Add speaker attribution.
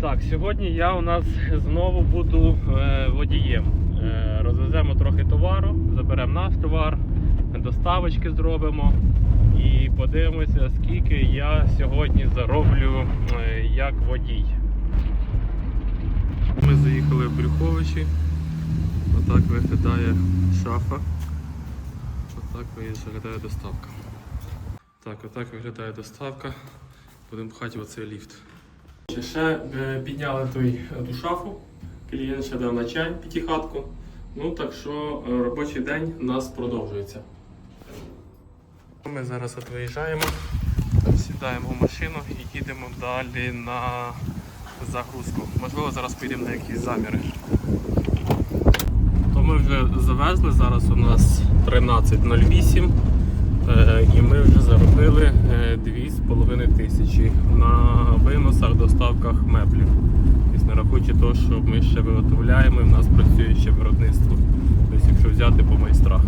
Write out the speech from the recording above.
Speaker 1: Так, сьогодні я у нас знову буду е, водієм. Е, розвеземо трохи товару, заберемо наш товар, доставочки зробимо і подивимося, скільки я сьогодні зароблю е, як водій. Ми заїхали в Брюховичі. Отак виглядає шафа. Отак виглядає доставка. Так, отак виглядає доставка. Будемо пхати в оцей ліфт. Ще, е, підняли той, е, ту шафу. Клієнт ще дав на чай п'ятихатку. Ну так що е, робочий день у нас продовжується. Ми зараз виїжджаємо, сідаємо в машину і їдемо далі на загрузку. Можливо, зараз поїдемо на якісь заміри. То ми вже завезли, зараз у нас 13.08 е, і ми вже заробили е, 2,5 тисячі на виносах, меблів. Тобто те, що ми ще виготовляємо, і в нас працює ще виробництво. Тобто, якщо взяти по майстрах.